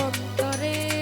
অন্তরে